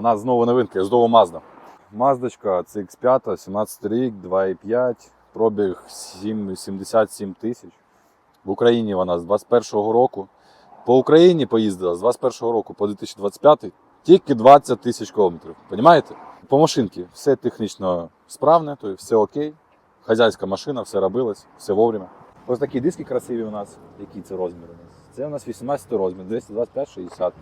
У нас знову новинки, знову Mazda. Маздочка CX5, 17 рік, 2,5, пробіг 7, 77 тисяч. В Україні вона з 21-го року. По Україні поїздила з 21-го року по 2025 тільки 20 тисяч кілометрів. Понімаєте? По машинці все технічно справне, то все окей. Хазяйська машина, все робилось, все вовремя. Ось такі диски красиві у нас. Який це розмір у нас? Це у нас 18 розмір, 225-60.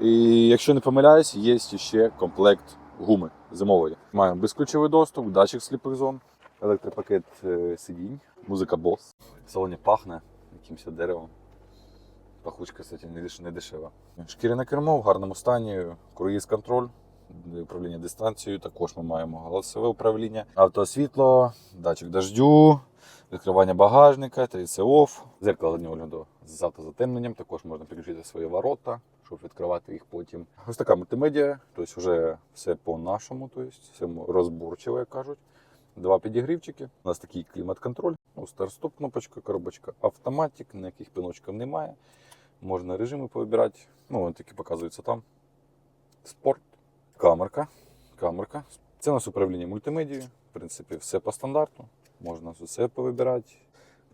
І якщо не помиляюсь, є ще комплект гуми зимової. Маємо безключовий доступ, датчик сліпих зон, електропакет е, сидінь, музика Bose. В салоні пахне якимось деревом. Пахучка, кстати, не деш- не дешева. Шкіряне кермо в гарному стані, круїз-контроль, управління дистанцією. Також ми маємо голосове управління, автосвітло, датчик дождю, відкривання багажника, TC off, зеркало заднього огляду з автозатемненням. Також можна підключити свої ворота, щоб відкривати їх потім. Ось така мультимедіа, тобто вже все по-нашому, тобто все розборчиво, як кажуть. Два підігрівчики. У нас такий клімат-контроль, ну, старт-стоп кнопочка, коробочка, автоматик, ніяких піночків немає. Можна режими повибирати. Ну, вони такі показуються там. Спорт, камерка. камерка. Це у нас управління мультимедією. В принципі, все по стандарту. Можна все повибирати.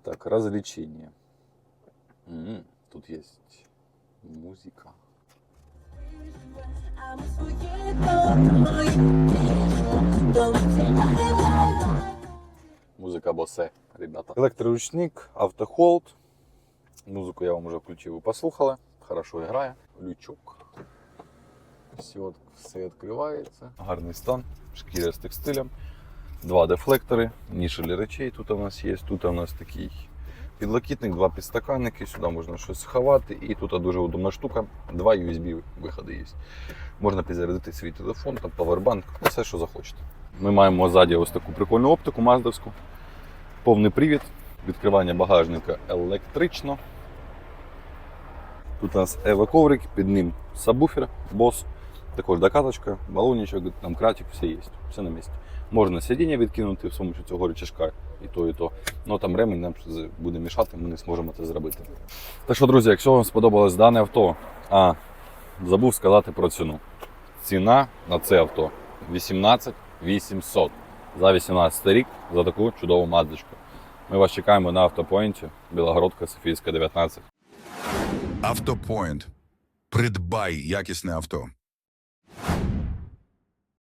Так, развлечення. М, Тут є музика. Музика босе, ребята. Електроручник, автохолд. Музику я вам вже включив і послухали. Хорошо грає. Лючок. Все, все відкривається. Гарний стан. Шкіря з текстилем. Два дефлектори, ніші для речей тут у нас є. Тут у нас такий підлокітник, два підстаканники, сюди можна щось сховати. І тут дуже удобна штука. Два USB виходи є. Можна підзарядити свій телефон, там павербанк, ну, все, що захочете. Ми маємо ззаді ось таку прикольну оптику маздовську. Повний привід, відкривання багажника електрично. Тут у нас ево-коврик, під ним сабвуфер, бос, також докаточка, балончик, там кратик, все є, все на місці. Можна сидіння відкинути з допомогою цього рычажка і то, і то. Ну там ремень нам буде мішати, ми не зможемо це зробити. Так що, друзі, якщо вам сподобалось дане авто, а забув сказати про ціну. Ціна на це авто 18 800 за 18 рік за таку чудову мадочку. Ми вас чекаємо на автопоінті Білогородка Софійська 19. Автопоінт. Придбай якісне авто.